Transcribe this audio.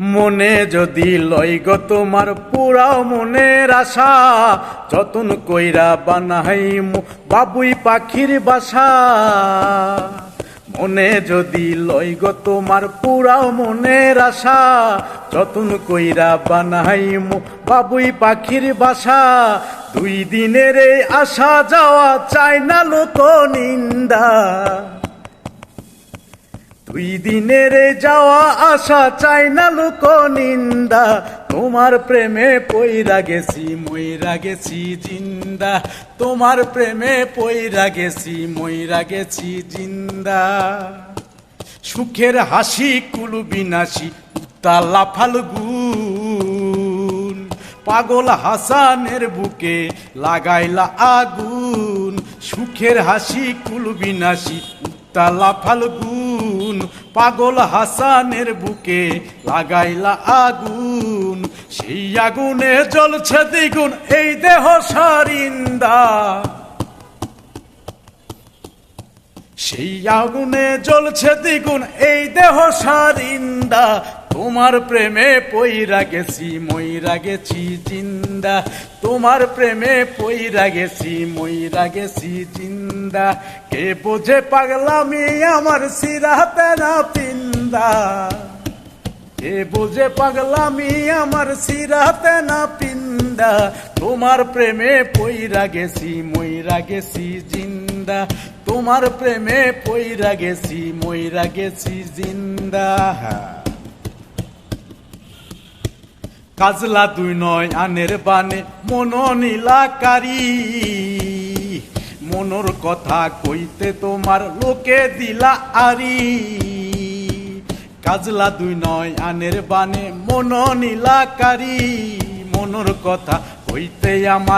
মনে যদি লয় গো তোমার পুরাও মনের আশা, যতন কইরা বানাই বাবুই পাখির বাসা। মনে যদি লয় গো তোমার পুরাও মনের আশা, যতন কইরা বানাই বাবুই পাখির বাসা। দুই দিনের আসা যাওয়া চাই না লোক নিন্দা। দুই দিনের যাওয়া আসা চাই না লোক নিন্দা। তোমার প্রেমে পইরা গেছি, মইরা গেছি জিন্দা। তোমার প্রেমে পইরা গেছি, মইরা গেছি জিন্দা। সুখের হাসি, কুলু বিনাশি, উত্তালা ফাল্গুন। পাগল হাসানের বুকে লাগাইলা আগুন। সুখের হাসি, কুল বিনাশি, উত্তালা ফাল্গুন। পাগল হাসানের বুকে লাগাইলা আগুন, সেই আগুনে জ্বলছে দ্বিগুণ, এই দেহ সারিন্দা। সেই আগুনে জ্বলছে দ্বিগুণ, এই দেহ সারিন্দা। তোমার প্রেমে পইরা গেছি, মইরা গেছি জিন্দা। তোমার প্রেমে পইরা গেছি, মইরা গেছি জিন্দা। কে বোঝে পাগলামি আমার সিরাতে না পিন্দা? কে বোঝে পাগলামি আমার সিরাতে না পিন্দা? তোমার প্রেমে পইরা গেছি, মইরা গেছি জিন্দা। তোমার প্রেমে পইরা গেছি, মইরা গেছি জিন্দা। কাজলা দুই নয় আনের বানে মন নীলাকারী মনোর কথা কইতে তোমার লোকে দিলা আরি। কাজলা দুই নয় আনের বানে মন নীলাকারী মনোর কথা কইতে আমার